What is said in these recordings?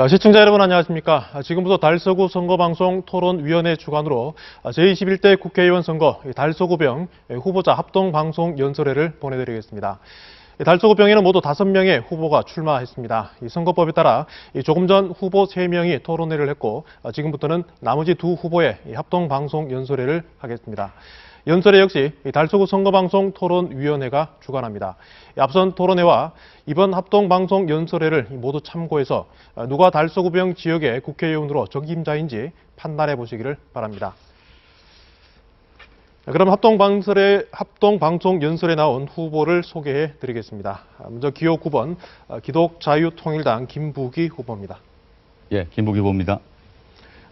아, 시청자 여러분 안녕하십니까. 아, 지금부터 달서구 선거방송 토론위원회 주관으로 아, 제21대 국회의원 선거 이 달서구병 예, 후보자 합동방송 연설회를 보내드리겠습니다. 이 달서구병에는 모두 5명의 후보가 출마했습니다. 이 선거법에 따라 이 조금 전 후보 3명이 토론회를 했고 아, 지금부터는 나머지 두 후보의 이 합동방송 연설회를 하겠습니다. 연설회 역시 이 달서구 선거방송 토론위원회가 주관합니다. 이 앞선 토론회와 이번 합동방송 연설회를 모두 참고해서 어, 누가 달서구병 지역의 국회의원으로 적임자인지 판단해 보시기를 바랍니다. 그럼 합동방설에, 합동방송 연설에 나온 후보를 소개해 드리겠습니다. 아, 먼저 기호 9번 어, 기독자유통일당 김부기 후보입니다. 예, 김부기 후보입니다.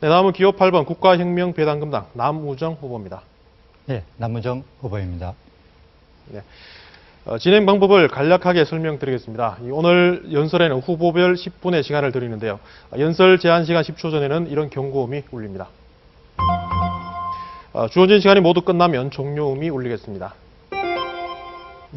네, 다음은 기호 8번 국가혁명배당금당 남우정 후보입니다. 예, 남무정 후보입니다. 어, 진행 방법을 간략하게 설명드리겠습니다. 이 오늘 연설에는 후보별 10분의 시간을 드리는데요. 아, 연설 제한 시간 10초 전에는 이런 경고음이 울립니다. 어, 주어진 시간이 모두 끝나면 종료음이 울리겠습니다.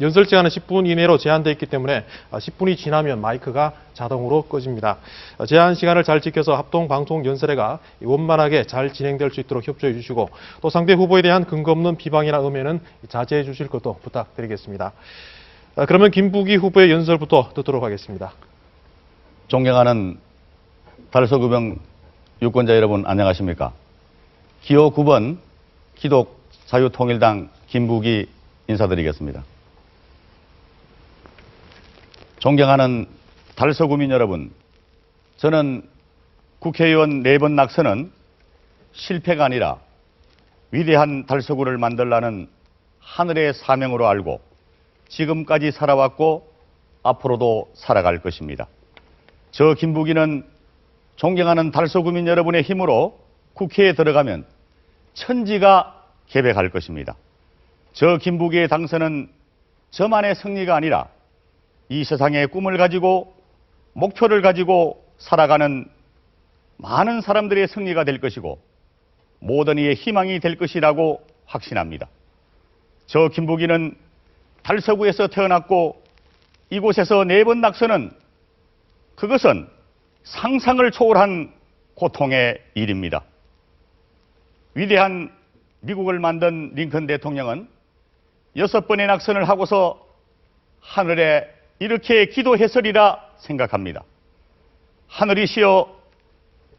연설 시간은 10분 이내로 제한되어 있기 때문에 아, 10분이 지나면 마이크가 자동으로 꺼집니다. 어, 제한 시간을 잘 지켜서 합동 방송 연설회가 원만하게 잘 진행될 수 있도록 협조해 주시고 또 상대 후보에 대한 근거 없는 비방이나 음해는 자제해 주실 것도 부탁드리겠습니다. 아, 그러면 김부기 후보의 연설부터 듣도록 하겠습니다. 존경하는 달서구병 유권자 여러분 안녕하십니까? 기호 9번 기독 자유통일당 김부기 인사드리겠습니다. 존경하는 달서구민 여러분, 저는 국회의원 네 번 낙선은 실패가 아니라 위대한 달서구를 만들라는 하늘의 사명으로 알고 지금까지 살아왔고 앞으로도 살아갈 것입니다. 저 김부기는 존경하는 달서구민 여러분의 힘으로 국회에 들어가면 천지가 개백할 것입니다. 저 김부기의 당선은 저만의 승리가 아니라 이 세상의 꿈을 가지고 목표를 가지고 살아가는 많은 사람들의 승리가 될 것이고 모든 이의 희망이 될 것이라고 확신합니다. 저 김부기는 달서구에서 태어났고 이곳에서 네 번 낙선은 그것은 상상을 초월한 고통의 일입니다. 위대한 미국을 만든 링컨 대통령은 여섯 번의 낙선을 하고서 하늘에 이렇게 기도했으리라 생각합니다. 하늘이시여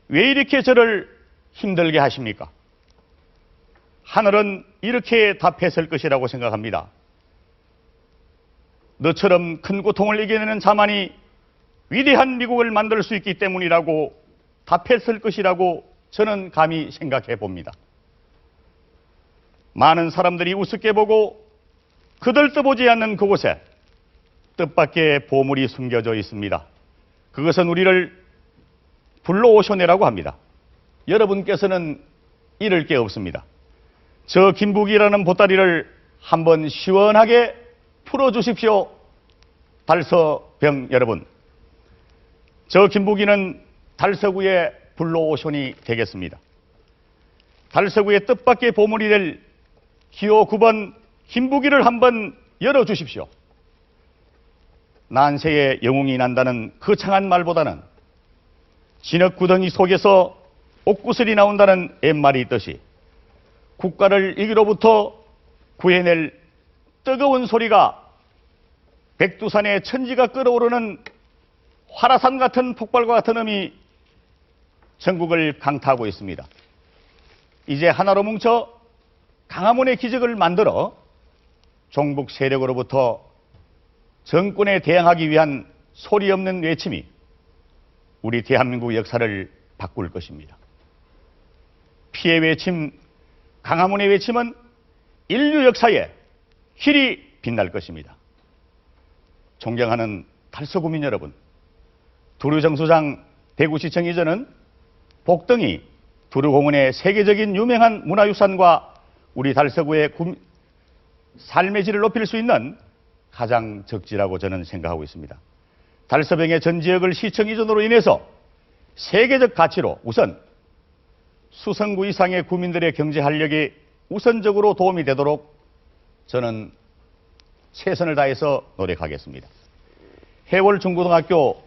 왜 이렇게 저를 힘들게 하십니까? 하늘은 이렇게 답했을 것이라고 생각합니다. 너처럼 큰 고통을 이겨내는 자만이 위대한 미국을 만들 수 있기 때문이라고 답했을 것이라고 저는 감히 생각해 봅니다. 많은 사람들이 우습게 보고 그들 떠보지 않는 그곳에 뜻밖의 보물이 숨겨져 있습니다. 그것은 우리를 불러오셔내라고 합니다. 여러분께서는 잃을 게 없습니다. 저 김북이라는 보따리를 한번 시원하게 풀어주십시오. 달서병 여러분. 저 김부기는 달서구의 불로오션이 되겠습니다. 달서구의 뜻밖의 보물이 될 기호 9번 김부기를 한번 열어주십시오. 난세의 영웅이 난다는 거창한 말보다는 진흙 구덩이 속에서 옥구슬이 나온다는 옛말이 있듯이 국가를 이기로부터 구해낼 뜨거운 소리가 백두산의 천지가 끓어오르는 화라산 같은 폭발과 같은 음이 전국을 강타하고 있습니다. 이제 하나로 뭉쳐 강화문의 기적을 만들어 종북 세력으로부터 정권에 대항하기 위한 소리 없는 외침이 우리 대한민국 역사를 바꿀 것입니다. 피해 외침, 강화문의 외침은 인류 역사에 길이 빛날 것입니다. 존경하는 달서구민 여러분, 두류정수장 대구시청 이전은 복덩이 두류공원의 세계적인 유명한 문화유산과 우리 달서구의 구- 삶의 질을 높일 수 있는 가장 적지라고 저는 생각하고 있습니다. 달서병의 전 지역을 시청 이전으로 인해서 세계적 가치로 우선 수성구 이상의 구민들의 경제 활력이 우선적으로 도움이 되도록 저는 최선을 다해서 노력하겠습니다. 해월 중고등학교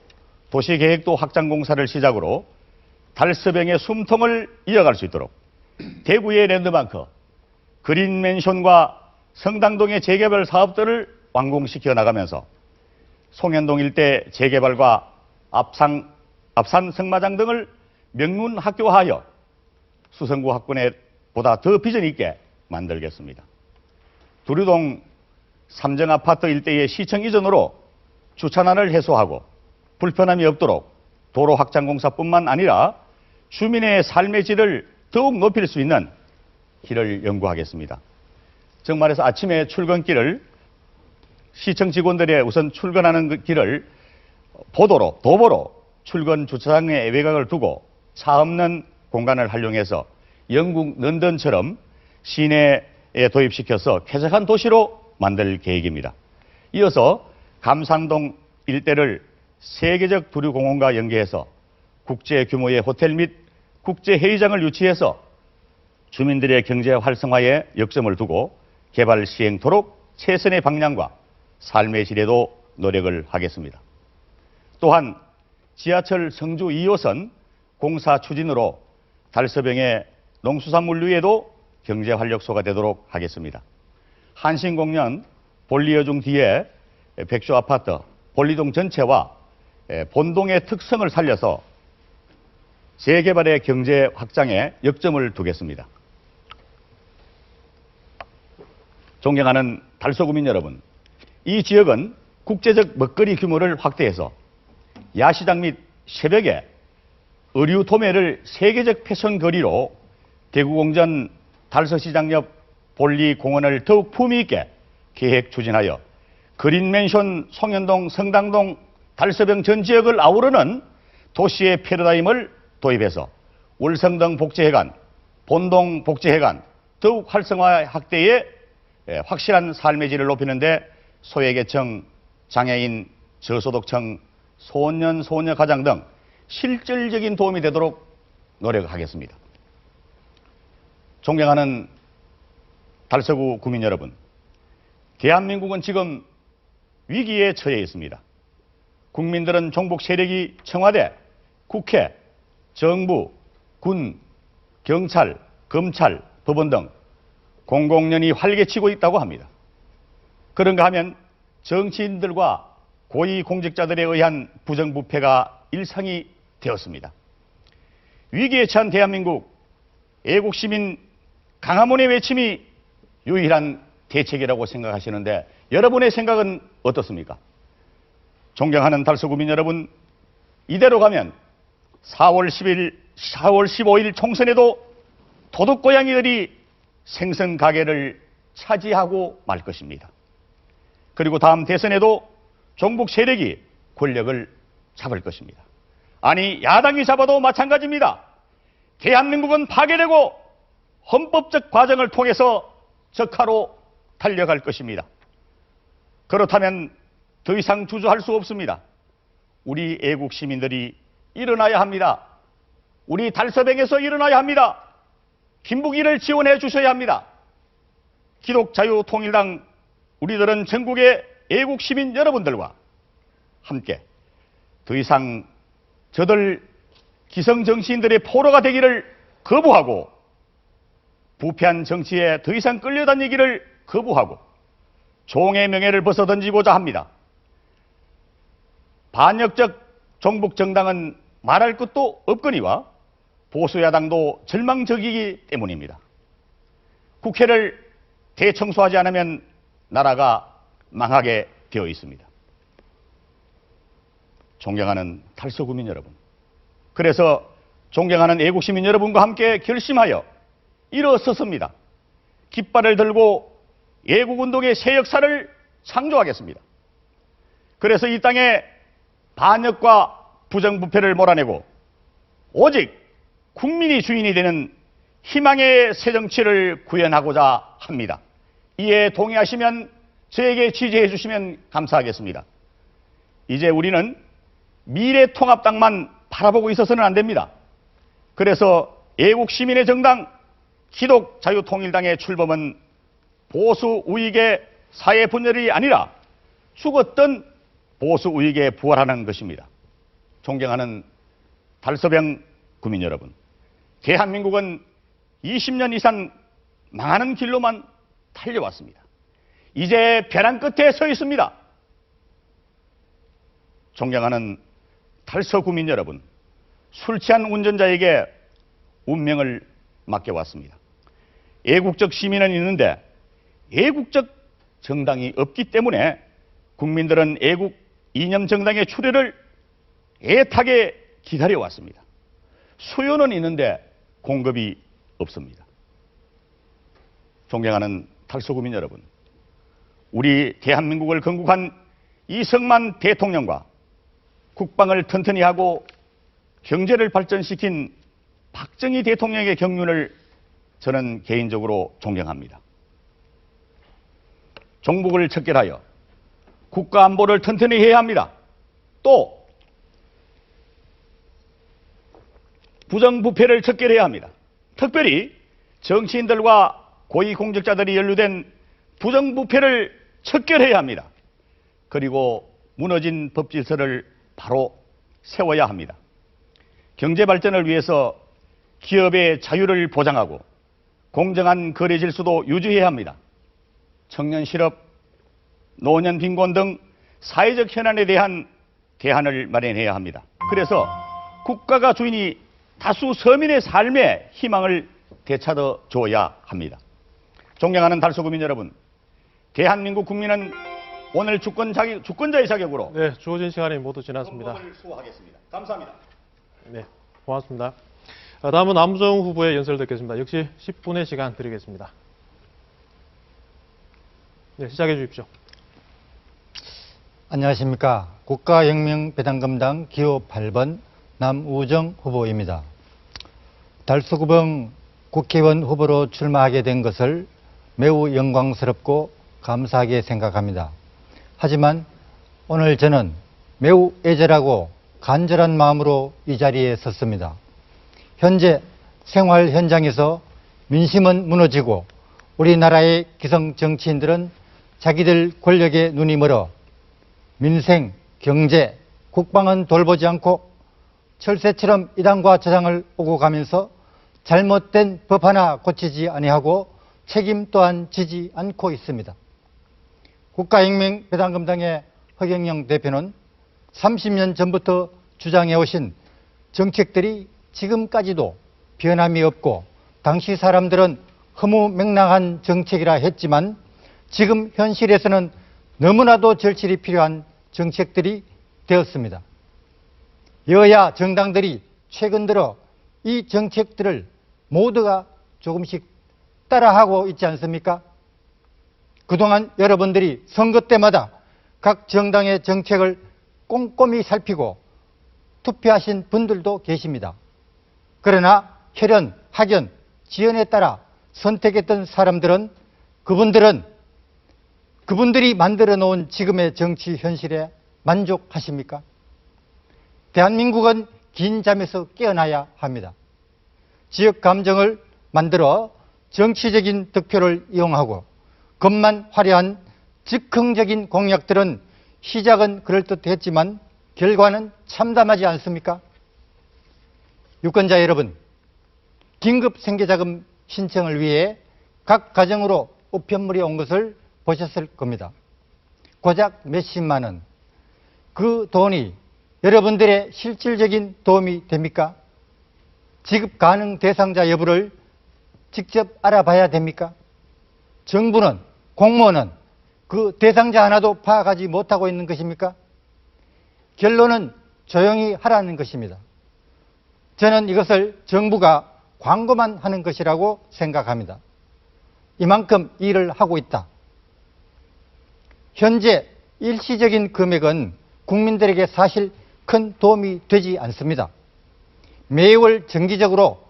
도시계획도 확장 공사를 시작으로 달서병의 숨통을 이어갈 수 있도록 대구의 랜드마크, 그린맨션과 성당동의 재개발 사업들을 완공시켜 나가면서 송현동 일대 재개발과 앞상, 앞산 승마장 등을 명문 학교화하여 수성구 학군에 보다 더 비전 있게 만들겠습니다. 두류동 삼정 아파트 일대의 시청 이전으로 주차난을 해소하고 불편함이 없도록 도로 확장 공사뿐만 아니라 주민의 삶의 질을 더욱 높일 수 있는 길을 연구하겠습니다. 정말해서 아침에 출근길을 시청 직원들의 우선 출근하는 그 길을 보도로 도보로 출근 주차장의 외곽을 두고 차 없는 공간을 활용해서 영국 런던처럼 시내에 도입시켜서 쾌적한 도시로 만들 계획입니다. 이어서 감산동 일대를 세계적 두류공원과 연계해서 국제 규모의 호텔 및 국제 회의장을 유치해서 주민들의 경제 활성화에 역점을 두고 개발 시행토록 최선의 방향과 삶의 질에도 노력을 하겠습니다. 또한 지하철 성주 2호선 공사 추진으로 달서병의 농수산물류에도 경제 활력소가 되도록 하겠습니다. 한신공연 볼리어중 뒤에 백조 아파트 볼리동 전체와 본동의 특성을 살려서 재개발의 경제 확장에 역점을 두겠습니다. 존경하는 달서구민 여러분, 이 지역은 국제적 먹거리 규모를 확대해서 야시장 및 새벽에 의류 도매를 세계적 패션 거리로 대구공전 달서시장 옆 볼리공원을 더욱 품위 있게 계획 추진하여 그린맨션 송현동 성당동 달서병 전 지역을 아우르는 도시의 패러다임을 도입해서 월성동 복지회관, 본동 복지회관 더욱 활성화 확대에 예, 확실한 삶의 질을 높이는 데 소외계층, 장애인, 저소득층, 소년, 소녀 가장 등 실질적인 도움이 되도록 노력하겠습니다. 존경하는 달서구 구민 여러분, 대한민국은 지금 위기에 처해 있습니다. 국민들은 종북 세력이 청와대, 국회, 정부, 군, 경찰, 검찰, 법원 등 공공연히 활개치고 있다고 합니다. 그런가 하면 정치인들과 고위 공직자들에 의한 부정부패가 일상이 되었습니다. 위기에 처한 대한민국 애국시민 강화문의 외침이 유일한 대책이라고 생각하시는데 여러분의 생각은 어떻습니까? 존경하는 달서구민 여러분, 이대로 가면 4월 10일, 4월 15일 총선에도 도둑 고양이들이 생선 가게를 차지하고 말 것입니다. 그리고 다음 대선에도 종북 세력이 권력을 잡을 것입니다. 아니, 야당이 잡아도 마찬가지입니다. 대한민국은 파괴되고 헌법적 과정을 통해서 적하로 달려갈 것입니다. 그렇다면 더 이상 주저할 수 없습니다. 우리 애국 시민들이 일어나야 합니다. 우리 달서병에서 일어나야 합니다. 김북이를 지원해 주셔야 합니다. 기독자유통일당 우리들은 전국의 애국 시민 여러분들과 함께 더 이상 저들 기성 정치인들의 포로가 되기를 거부하고 부패한 정치에 더 이상 끌려다니기를 거부하고 종의 명예를 벗어던지고자 합니다. 반역적 종북 정당은 말할 것도 없거니와 보수 야당도 절망적이기 때문입니다. 국회를 대청소하지 않으면 나라가 망하게 되어 있습니다. 존경하는 탈서구민 여러분. 그래서 존경하는 애국시민 여러분과 함께 결심하여 일어섰습니다. 깃발을 들고 애국운동의 새 역사를 창조하겠습니다. 그래서 이 땅에 반역과 부정부패를 몰아내고 오직 국민이 주인이 되는 희망의 새 정치를 구현하고자 합니다. 이에 동의하시면 저에게 지지해 주시면 감사하겠습니다. 이제 우리는 미래 통합당만 바라보고 있어서는 안 됩니다. 그래서 애국 시민의 정당 기독 자유통일당의 출범은 보수 우익의 사회 분열이 아니라 죽었던 보수 우익에 부활하는 것입니다. 존경하는 달서병 구민 여러분, 대한민국은 20년 이상 망하는 길로만 달려왔습니다. 이제 벼랑 끝에 서 있습니다. 존경하는 달서 구민 여러분, 술 취한 운전자에게 운명을 맡겨왔습니다. 애국적 시민은 있는데 애국적 정당이 없기 때문에 국민들은 애국 이념 정당의 출현을 애타게 기다려왔습니다. 수요는 있는데 공급이 없습니다. 존경하는 탈소구민 여러분, 우리 대한민국을 건국한 이승만 대통령과 국방을 튼튼히 하고 경제를 발전시킨 박정희 대통령의 경륜을 저는 개인적으로 존경합니다. 종북을 척결하여 국가 안보를 튼튼히 해야 합니다. 또 부정부패를 척결해야 합니다. 특별히 정치인들과 고위공직자들이 연루된 부정부패를 척결해야 합니다. 그리고 무너진 법 질서를 바로 세워야 합니다. 경제 발전을 위해서 기업의 자유를 보장하고 공정한 거래 질서도 유지해야 합니다. 청년 실업, 노년 빈곤 등 사회적 현안에 대한 대안을 마련해야 합니다. 그래서 국가가 주인이 다수 서민의 삶에 희망을 되찾아 줘야 합니다. 존경하는 달소구민 여러분, 대한민국 국민은 오늘 주권 자격, 주권자의 자격으로 네, 주어진 시간이 모두 지났습니다. 수호하겠습니다. 감사합니다. 네, 고맙습니다. 아, 다음은 남정 후보의 연설을 듣겠습니다. 역시 10분의 시간 드리겠습니다. 네, 시작해 주십시오. 안녕하십니까. 국가혁명배당금당 기호 8번 남우정 후보입니다. 달서구병 국회의원 후보로 출마하게 된 것을 매우 영광스럽고 감사하게 생각합니다. 하지만 오늘 저는 매우 애절하고 간절한 마음으로 이 자리에 섰습니다. 현재 생활 현장에서 민심은 무너지고 우리나라의 기성 정치인들은 자기들 권력에 눈이 멀어 민생, 경제, 국방은 돌보지 않고 철새처럼 이당과 저당을 오고 가면서 잘못된 법 하나 고치지 아니하고 책임 또한 지지 않고 있습니다. 국가혁명배당금당의 허경영 대표는 30년 전부터 주장해 오신 정책들이 지금까지도 변함이 없고 당시 사람들은 허무맹랑한 정책이라 했지만 지금 현실에서는 너무나도 절실히 필요한 정책들이 되었습니다. 여야 정당들이 최근 들어 이 정책들을 모두가 조금씩 따라하고 있지 않습니까? 그동안 여러분들이 선거 때마다 각 정당의 정책을 꼼꼼히 살피고 투표하신 분들도 계십니다. 그러나 혈연, 학연, 지연에 따라 선택했던 사람들은 그분들은 그분들이 만들어 놓은 지금의 정치 현실에 만족하십니까? 대한민국은 긴 잠에서 깨어나야 합니다. 지역 감정을 만들어 정치적인 득표를 이용하고 겉만 화려한 즉흥적인 공약들은 시작은 그럴듯했지만 결과는 참담하지 않습니까? 유권자 여러분, 긴급 생계자금 신청을 위해 각 가정으로 우편물이 온 것을 보셨을 겁니다. 고작 몇십만 원. 그 돈이 여러분들의 실질적인 도움이 됩니까? 지급 가능 대상자 여부를 직접 알아봐야 됩니까? 정부는, 공무원은 그 대상자 하나도 파악하지 못하고 있는 것입니까? 결론은 조용히 하라는 것입니다. 저는 이것을 정부가 광고만 하는 것이라고 생각합니다. 이만큼 일을 하고 있다. 현재 일시적인 금액은 국민들에게 사실 큰 도움이 되지 않습니다. 매월 정기적으로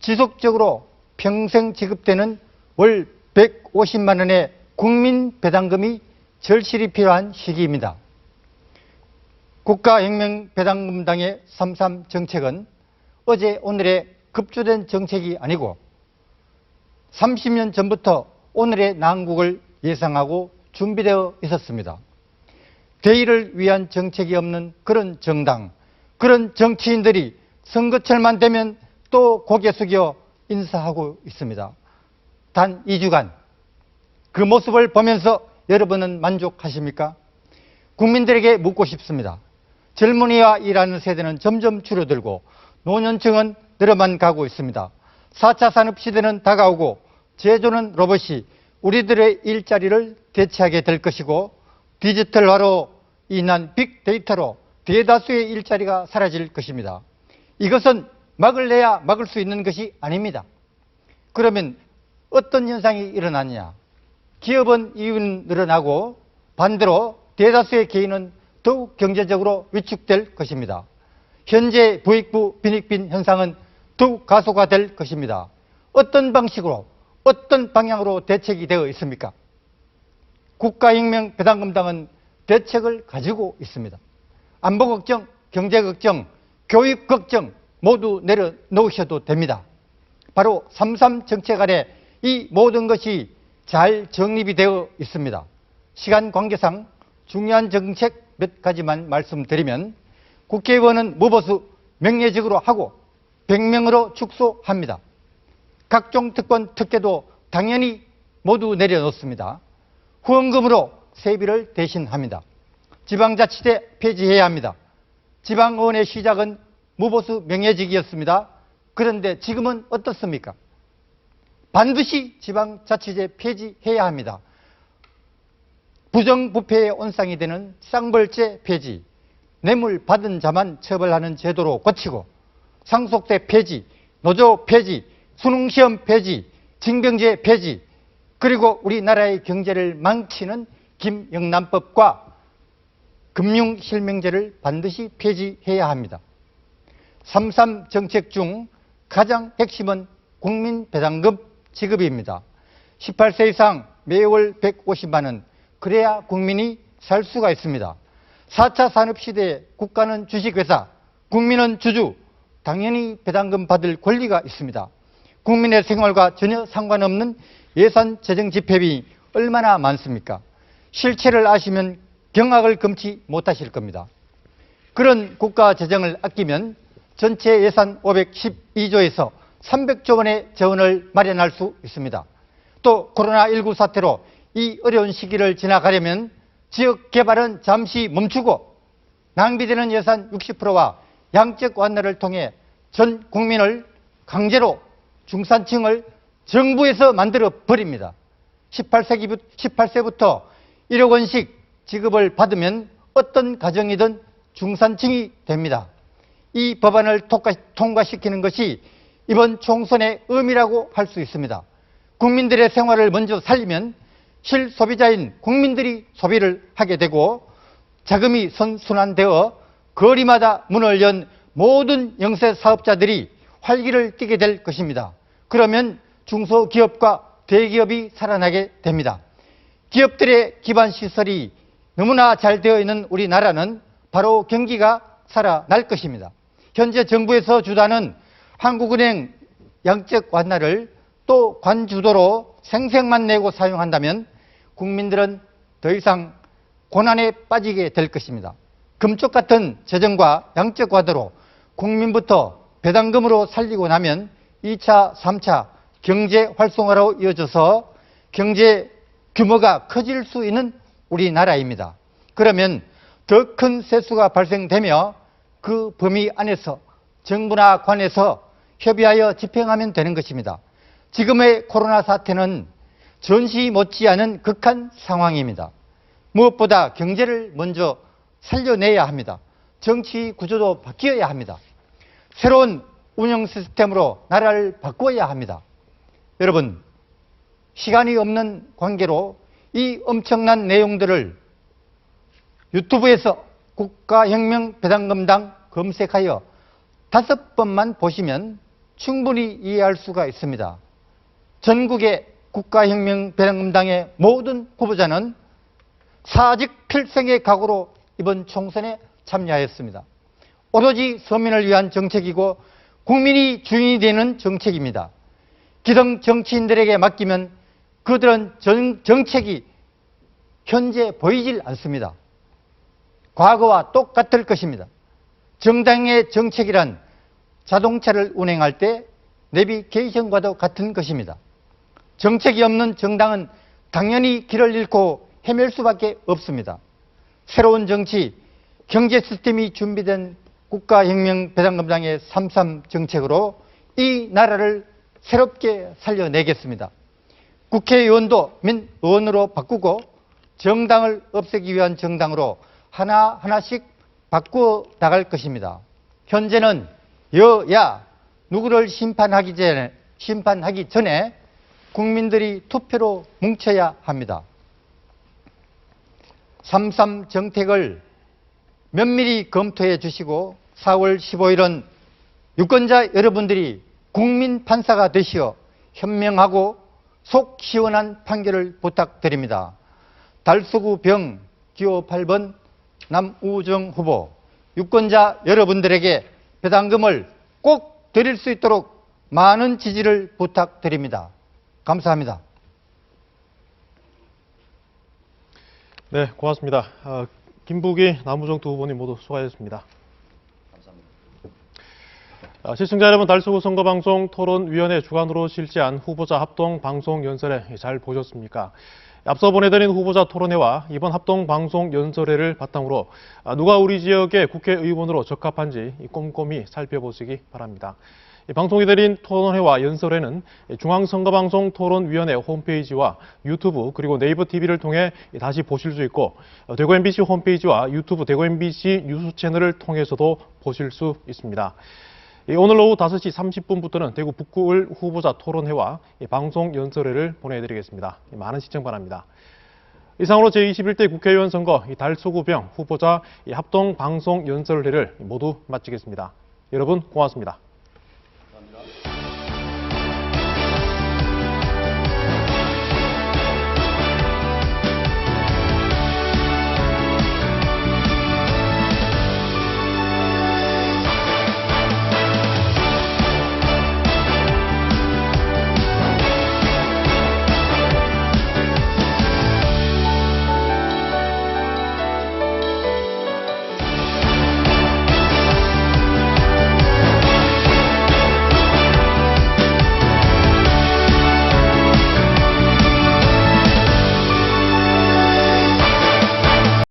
지속적으로 평생 지급되는 월 150만 원의 국민 배당금이 절실히 필요한 시기입니다. 국가혁명 배당금당의 33 정책은 어제 오늘의 급조된 정책이 아니고 30년 전부터 오늘의 난국을 예상하고 준비되어 있었습니다. 대의를 위한 정책이 없는 그런 정당, 그런 정치인들이 선거철만 되면 또 고개 숙여 인사하고 있습니다. 단 2주간 그 모습을 보면서 여러분은 만족하십니까? 국민들에게 묻고 싶습니다. 젊은이와 일하는 세대는 점점 줄어들고 노년층은 늘어만 가고 있습니다. 4차 산업 시대는 다가오고 제조는 로봇이 우리들의 일자리를 대체하게 될 것이고 디지털화로 인한 빅데이터로 대다수의 일자리가 사라질 것입니다. 이것은 막을래야 막을 수 있는 것이 아닙니다. 그러면 어떤 현상이 일어나느냐? 기업은 이윤 늘어나고 반대로 대다수의 개인은 더욱 경제적으로 위축될 것입니다. 현재 부익부 빈익빈 현상은 더욱 가속화될 것입니다. 어떤 방식으로 어떤 방향으로 대책이 되어 있습니까? 국가혁명 배당금당은 대책을 가지고 있습니다. 안보 걱정, 경제 걱정, 교육 걱정 모두 내려놓으셔도 됩니다. 바로 3.3 정책 아래 이 모든 것이 잘 정립이 되어 있습니다. 시간 관계상 중요한 정책 몇 가지만 말씀드리면 국회의원은 무보수 명예직으로 하고 100명으로 축소합니다. 각종 특권 특혜도 당연히 모두 내려놓습니다. 후원금으로 세비를 대신합니다. 지방자치대 폐지해야 합니다. 지방의원의 시작은 무보수 명예직이었습니다. 그런데 지금은 어떻습니까? 반드시 지방자치제 폐지해야 합니다. 부정부패의 온상이 되는 쌍벌제 폐지, 뇌물 받은 자만 처벌하는 제도로 고치고 상속세 폐지, 노조 폐지, 수능시험 폐지, 징병제 폐지, 그리고 우리나라의 경제를 망치는 김영란법과 금융실명제를 반드시 폐지해야 합니다. 3.3 정책 중 가장 핵심은 국민 배당금 지급입니다. 18세 이상 매월 150만 원, 그래야 국민이 살 수가 있습니다. 4차 산업시대에 국가는 주식회사, 국민은 주주, 당연히 배당금 받을 권리가 있습니다. 국민의 생활과 전혀 상관없는 예산 재정 집행이 얼마나 많습니까? 실체를 아시면 경악을 금치 못하실 겁니다. 그런 국가 재정을 아끼면 전체 예산 512조에서 300조 원의 재원을 마련할 수 있습니다. 또 코로나19 사태로 이 어려운 시기를 지나가려면 지역 개발은 잠시 멈추고 낭비되는 예산 60%와 양적 완화를 통해 전 국민을 강제로 중산층을 정부에서 만들어 버립니다. 18세기, 18세부터 1억 원씩 지급을 받으면 어떤 가정이든 중산층이 됩니다. 이 법안을 통과- 통과시키는 것이 이번 총선의 의미라고 할 수 있습니다. 국민들의 생활을 먼저 살리면 실소비자인 국민들이 소비를 하게 되고 자금이 선순환되어 거리마다 문을 연 모든 영세 사업자들이 활기를 띠게 될 것입니다. 그러면 중소기업과 대기업이 살아나게 됩니다. 기업들의 기반 시설이 너무나 잘 되어 있는 우리나라는 바로 경기가 살아날 것입니다. 현재 정부에서 주다는 한국은행 양적 완화를 또 관주도로 생색만 내고 사용한다면 국민들은 더 이상 고난에 빠지게 될 것입니다. 금쪽 같은 재정과 양적 완화로 국민부터 배당금으로 살리고 나면 2차, 3차 경제 활성화로 이어져서 경제 규모가 커질 수 있는 우리나라입니다. 그러면 더 큰 세수가 발생되며 그 범위 안에서 정부나 관에서 협의하여 집행하면 되는 것입니다. 지금의 코로나 사태는 전시 못지않은 극한 상황입니다. 무엇보다 경제를 먼저 살려내야 합니다. 정치 구조도 바뀌어야 합니다. 새로운 운영 시스템으로 나라를 바꿔야 합니다. 여러분, 시간이 없는 관계로 이 엄청난 내용들을 유튜브에서 국가혁명 배당금당 검색하여 다섯 번만 보시면 충분히 이해할 수가 있습니다. 전국의 국가혁명 배당금당의 모든 후보자는 사직 필생의 각오로 이번 총선에 참여하였습니다. 오로지 서민을 위한 정책이고 국민이 주인이 되는 정책입니다. 기성 정치인들에게 맡기면 그들은 정, 정책이 현재 보이질 않습니다. 과거와 똑같을 것입니다. 정당의 정책이란 자동차를 운행할 때 내비게이션과도 같은 것입니다. 정책이 없는 정당은 당연히 길을 잃고 헤맬 수밖에 없습니다. 새로운 정치, 경제 시스템이 준비된 국가혁명 배당금당의 33 정책으로 이 나라를 새롭게 살려내겠습니다. 국회의원도 민의원으로 바꾸고 정당을 없애기 위한 정당으로 하나 하나씩 바꾸어 나갈 것입니다. 현재는 여야 누구를 심판하기 전에, 심판하기 전에 국민들이 투표로 뭉쳐야 합니다. 33 정책을 면밀히 검토해 주시고 4월 15일은 유권자 여러분들이 국민 판사가 되시어 현명하고 속 시원한 판결을 부탁드립니다. 달서구 병 기호 8번 남우정 후보 유권자 여러분들에게 배당금을 꼭 드릴 수 있도록 많은 지지를 부탁드립니다. 감사합니다. 네, 고맙습니다. 아, 김부기, 남우정 두 후보님 모두 수고하셨습니다. 아, 시청자 여러분, 달서구 선거방송 토론위원회 주관으로 실시한 후보자 합동 방송 연설회 잘 보셨습니까? 앞서 보내드린 후보자 토론회와 이번 합동 방송 연설회를 바탕으로 아, 누가 우리 지역의 국회의원으로 적합한지 꼼꼼히 살펴보시기 바랍니다. 이 방송이 드린 토론회와 연설회는 중앙선거방송 토론위원회 홈페이지와 유튜브 그리고 네이버 TV를 통해 다시 보실 수 있고 어, 대구 MBC 홈페이지와 유튜브 대구 MBC 뉴스 채널을 통해서도 보실 수 있습니다. 이 오늘 오후 5시 30분부터는 대구 북구을 후보자 토론회와 이 방송 연설회를 보내드리겠습니다. 이 많은 시청 바랍니다. 이상으로 제21대 국회의원 선거 이 달소구병 후보자 이 합동 방송 연설회를 모두 마치겠습니다. 여러분 고맙습니다.